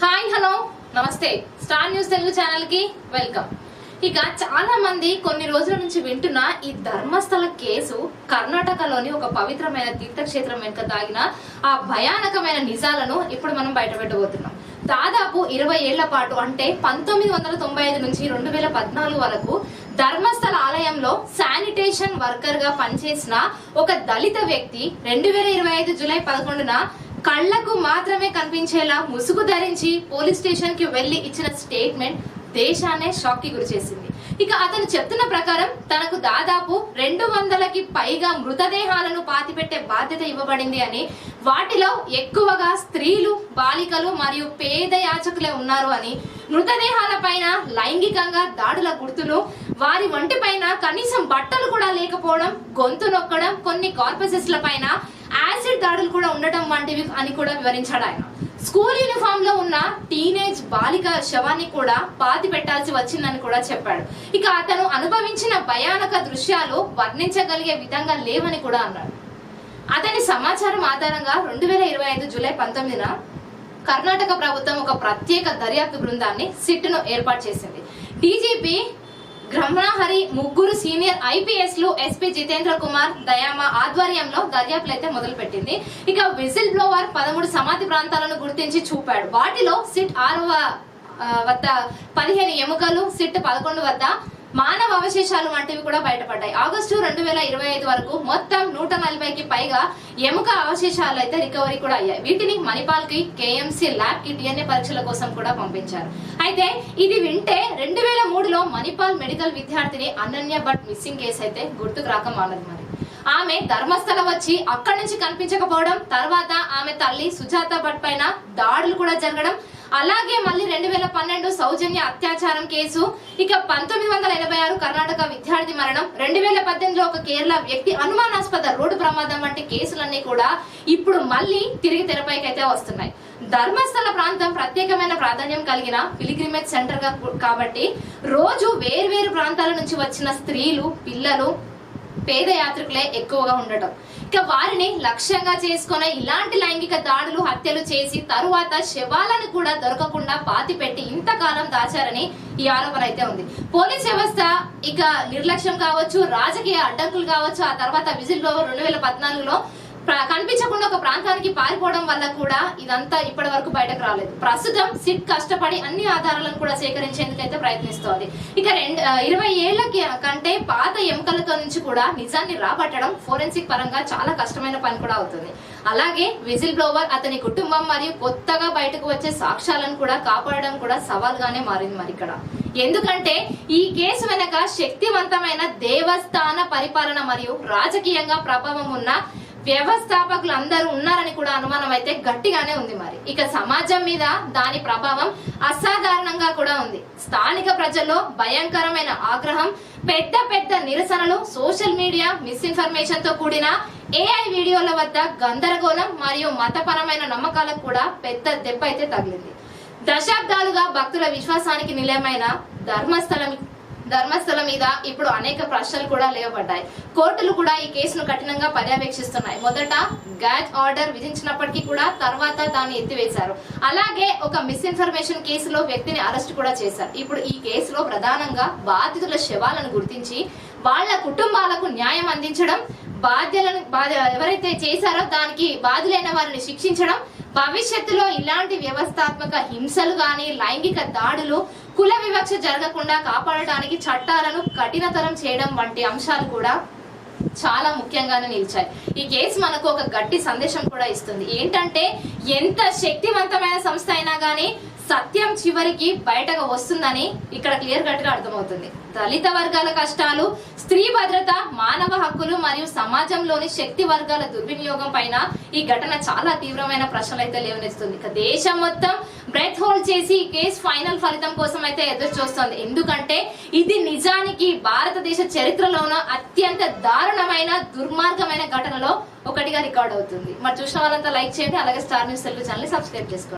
Hi hello. నమస్తే. Star news Telugu ఛానల్కి welcome. ఇక చాలా మంది కొన్ని రోజుల నుంచి వింటున్న ఈ ధర్మస్థల కేసు కర్ణాటకలోని ఒక పవిత్రమైన తీర్థక్షేత్రం వెనుక దాగిన ఆ భయానకమైన నిజాలను ఇప్పుడు మనం బయటపెట్టబోతున్నాం దాదాపు ఇరవై ఏళ్ళ పాటు అంటే పంతొమ్మిది వందల తొంభై ఐదు నుంచి రెండు వేల పద్నాలుగు వరకు ధర్మస్థల ఆలయంలో శానిటేషన్ వర్కర్గా పనిచేసిన ఒక దళిత వ్యక్తి రెండు వేల ఇరవై ఐదు జూలై పదకొండున కళ్ళకు మాత్రమే కనిపించేలా ముసుగు ధరించి పోలీస్ స్టేషన్కి వెళ్ళి ఇచ్చిన స్టేట్మెంట్ దేశాన్నే షాక్కి గురి చేసింది. ఇక అతను చెప్తున్న ప్రకారం తనకు దాదాపు రెండు వందలకి పైగా మృతదేహాలను పాతిపెట్టే బాధ్యత ఇవ్వబడింది అని వాటిలో ఎక్కువగా స్త్రీలు బాలికలు మరియు పేద యాచకులే ఉన్నారు అని మృతదేహాల పైన లైంగికంగా దాడుల గుర్తులు వారి ఒంటి పైన కనీసం బట్టలు కూడా లేకపోవడం గొంతు నొక్కడం కొన్ని కార్పసెస్ల పైన యాసిడ్ దాడులు కూడా ఉండటం వంటివి అని కూడా వివరించాడు ఆయన. స్కూల్ యూనిఫామ్లో ఉన్న టీనేజ్ బాలిక శవాన్ని కూడా పాతి పెట్టాల్సి వచ్చిందని కూడా చెప్పాడు. ఇక అతను అనుభవించిన భయానక దృశ్యాలు వర్ణించగలిగే విధంగా లేవని కూడా అన్నాడు. అతని సమాచారం ఆధారంగా రెండు వేల ఇరవై ఐదు జూలై పంతొమ్మిదిన కర్ణాటక ప్రభుత్వం ఒక ప్రత్యేక దర్యాప్తు బృందాన్ని సిట్ను ఏర్పాటు చేసింది. డీజీపీ రమణహరి ముగ్గురు సీనియర్ ఐపీఎస్లు ఎస్పీ జితేంద్ర కుమార్ దయామ ఆధ్వర్యంలో దర్యాప్తులు అయితే మొదలు పెట్టింది ఇక విజిల్ బ్లోవర్ పదమూడు సమాధి ప్రాంతాలను గుర్తించి చూపాడు. వాటిలో సిట్ ఆరవ వద్ద పదిహేను ఎముకలు సిట్ పదకొండు వద్ద మానవ అవశేషాలు వంటివి కూడా బయటపడ్డాయి. ఆగస్టు రెండు వేల ఇరవై ఐదు వరకు మొత్తం నూట నలభైకి పైగా ఎముక అవశేషాలు అయితే రికవరీ కూడా అయ్యాయి. వీటిని మణిపాల్కి కేఎంసీ ల్యాబ్కి డిఎన్ఏ పరీక్షల కోసం కూడా పంపించారు. అయితే ఇది వింటే రెండు వేల మూడులో మణిపాల్ మెడికల్ విద్యార్థిని అనన్య భట్ మిస్సింగ్ కేసు అయితే గుర్తుకు రాక మానదు మరి. ఆమె ధర్మస్థలం వచ్చి అక్కడి నుంచి కనిపించకపోవడం తర్వాత ఆమె తల్లి సుజాత భట్ పైన దాడులు కూడా జరగడం అలాగే మళ్ళీ రెండు వేల పన్నెండు సౌజన్య అత్యాచారం కేసు. ఇక పంతొమ్మిది వందల ఎనభై ఆరు కర్ణాటక విద్యార్థి మరణం. రెండు వేల పద్దెనిమిదిలో ఒక కేరళ వ్యక్తి అనుమానాస్పద రోడ్డు ప్రమాదం వంటి కేసులన్నీ కూడా ఇప్పుడు మళ్ళీ తిరిగి తెరపైకైతే వస్తున్నాయి. ధర్మస్థల ప్రాంతం ప్రత్యేకమైన ప్రాధాన్యం కలిగిన పిలిగ్రిమేజ్ సెంటర్గా కాబట్టి రోజు వేర్వేరు ప్రాంతాల నుంచి వచ్చిన స్త్రీలు పిల్లలు పేద యాత్రికులే ఎక్కువగా ఉండటం. ఇక వారిని లక్ష్యంగా చేసుకున్న ఇలాంటి లైంగిక దాడులు హత్యలు చేసి తరువాత శవాలను కూడా దొరకకుండా పాతి పెట్టి ఇంతకాలం దాచారని ఈ ఆరోపణ అయితే ఉంది. పోలీస్ వ్యవస్థ ఇక నిర్లక్ష్యం కావచ్చు రాజకీయ అడ్డంకులు కావచ్చు. ఆ తర్వాత విజిల్లో రెండు వేల పద్నాలుగులో కనిపించకుండా ఒక ప్రాంతానికి పారిపోవడం వల్ల కూడా ఇదంతా ఇప్పటి వరకు బయటకు రాలేదు. ప్రస్తుతం సిట్ కష్టపడి అన్ని ఆధారాలను కూడా సేకరించేందుకైతే ప్రయత్నిస్తోంది. ఇక రెండు ఇరవై ఏళ్ళ కంటే పాత ఎముకలతో నుంచి కూడా నిజాన్ని రాబట్టడం ఫోరెన్సిక్ పరంగా చాలా కష్టమైన పని కూడా అవుతుంది. అలాగే విజిల్ బ్లోవర్ అతని కుటుంబం మరియు కొత్తగా బయటకు వచ్చే సాక్ష్యాలను కూడా కాపాడడం కూడా సవాల్గానే మారింది మరి ఇక్కడ. ఎందుకంటే ఈ కేసు వెనక శక్తివంతమైన దేవస్థాన పరిపాలన మరియు రాజకీయంగా ప్రభావం ఉన్న వ్యవస్థాపకులు అందరూ ఉన్నారని కూడా అనుమానం అయితే గట్టిగానే ఉంది మరి. ఇక సమాజం మీద దాని ప్రభావం అసాధారణంగా కూడా ఉంది. స్థానిక ప్రజల్లో భయంకరమైన ఆగ్రహం పెద్ద పెద్ద నిరసనలు సోషల్ మీడియా మిస్ఇన్ఫర్మేషన్తో కూడిన ఏఐ వీడియోల వద్ద గందరగోళం మరియు మతపరమైన నమ్మకాలకు కూడా పెద్ద దెబ్బ అయితే తగిలింది. దశాబ్దాలుగా భక్తుల విశ్వాసానికి నిలయమైన ధర్మస్థలం ధర్మస్థలం మీద ఇప్పుడు అనేక ప్రశ్నలు కూడా లేవబడ్డాయి. కోర్టులు కూడా ఈ కేసును కఠినంగా పర్యవేక్షిస్తున్నాయి. మొదట గ్యాజ్ ఆర్డర్ విధించినప్పటికీ కూడా తర్వాత దాన్ని ఎత్తివేశారు. అలాగే ఒక మిస్ఇన్ఫర్మేషన్ కేసులో వ్యక్తిని అరెస్ట్ కూడా చేశారు. ఇప్పుడు ఈ కేసులో ప్రధానంగా బాధితుల శవాలను గుర్తించి వాళ్ళ కుటుంబాలకు న్యాయం అందించడం బాధ్యలను బాధ ఎవరైతే చేశారో దానికి బాధ్యులైన వారిని శిక్షించడం భవిష్యత్తులో ఇలాంటి వ్యవస్థాత్మక హింసలు గాని లైంగిక దాడులు కుల వివక్ష జరగకుండా కాపాడటానికి చట్టాలను కఠినతరం చేయడం వంటి అంశాలు కూడా చాలా ముఖ్యంగానే నిలిచాయి. ఈ కేసు మనకు ఒక గట్టి సందేశం కూడా ఇస్తుంది. ఏంటంటే ఎంత శక్తివంతమైన సంస్థ అయినా గానీ సత్యం చివరికి బయటకు వస్తుందని ఇక్కడ క్లియర్ కట్గా అర్థమవుతుంది. దళిత వర్గాల కష్టాలు స్త్రీ భద్రత మానవ హక్కులు మరియు సమాజంలోని శక్తి వర్గాల దుర్వినియోగం పైన ఈ ఘటన చాలా తీవ్రమైన ప్రశ్నలు అయితే లేవనెత్తుంది ఇక దేశం మొత్తం బ్రెత్ హోల్డ్ చేసి ఈ కేసు ఫైనల్ ఫలితం కోసం అయితే ఎదురు చూస్తుంది ఎందుకంటే ఇది నిజానికి భారతదేశ చరిత్రలోన అత్యంత దారుణమైన దుర్మార్గమైన ఘటనలో ఒకటిగా రికార్డ్ అవుతుంది. మరి చూసిన వాళ్ళంతా లైక్ చేయండి అలాగే star news Telugu channel subscribe చేసుకోండి.